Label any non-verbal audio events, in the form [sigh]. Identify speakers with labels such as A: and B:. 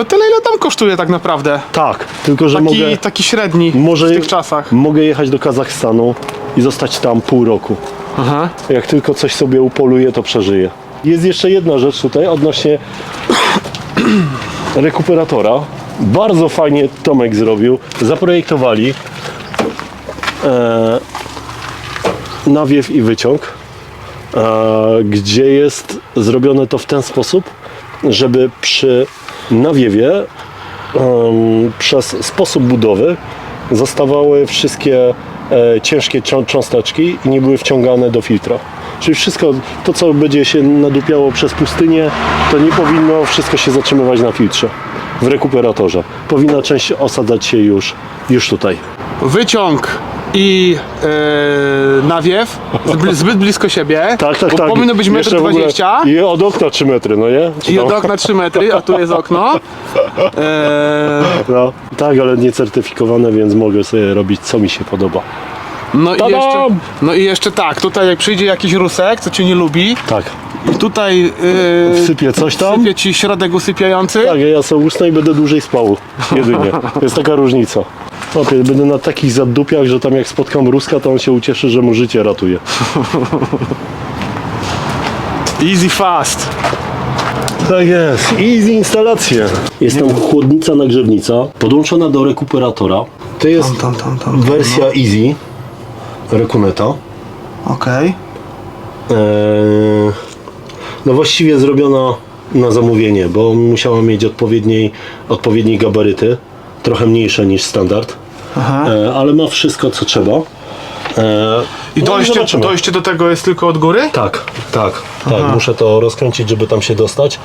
A: To tyle ile tam kosztuje tak naprawdę.
B: Tak, tylko że
A: Taki,
B: mogę,
A: taki średni
B: może,
A: w tych czasach.
B: mogę jechać do Kazachstanu i zostać tam pół roku.
A: Aha.
B: Jak tylko coś sobie upoluję, to przeżyję. Jest jeszcze jedna rzecz tutaj odnośnie [clears throat] rekuperatora. Bardzo fajnie Tomek zrobił. Zaprojektowali e, nawiew i wyciąg, e, gdzie jest zrobione to w ten sposób, żeby przy nawiewie przez sposób budowy zostawały wszystkie e, ciężkie czą- cząsteczki i nie były wciągane do filtra. Czyli wszystko, to co będzie się nadupiało przez pustynię, to nie powinno wszystko się zatrzymywać na filtrze w rekuperatorze. Powinna część osadzać się już, już tutaj.
A: Wyciąg i e, nawiew zbyt, zbyt blisko siebie. [laughs]
B: Tak, tak,
A: bo
B: tak.
A: Powinno być
B: Jeszcze w ogóle-
A: 1,20 m
B: I od okna 3 metry, no nie? Czy
A: i od okna 3 metry, a tu jest okno. [laughs] E,
B: No, tak, ale niecertyfikowane, więc mogę sobie robić co mi się podoba.
A: no, i jeszcze, no i jeszcze tak, tutaj jak przyjdzie jakiś rusek, co cię nie lubi,
B: Tak,
A: i tutaj e,
B: sypię coś tam.
A: sypie ci środek usypiający.
B: Tak, ja sobie usnę i będę dłużej spał. Jedynie. [laughs] Jest taka różnica. Opie, będę na takich zadupiach, że tam jak spotkam Ruska, to on się ucieszy, że mu życie ratuje. [laughs]
A: Easy fast.
B: Tak jest. Easy instalacje. Jest tam chłodnica nagrzewnica, podłączona do rekuperatora. To jest
A: Tam, tam, tam.
B: wersja Easy Rekuneta.
A: Okej.
B: Eee, no właściwie zrobiona na zamówienie, bo musiała mieć odpowiedniej, odpowiednie gabaryty, trochę mniejsze niż standard,
A: Aha.
B: eee, ale ma wszystko co trzeba.
A: I
B: no
A: dojście,
B: zobaczymy.
A: dojście do tego jest tylko od góry?
B: Tak, tak, tak. Muszę to rozkręcić, żeby tam się dostać.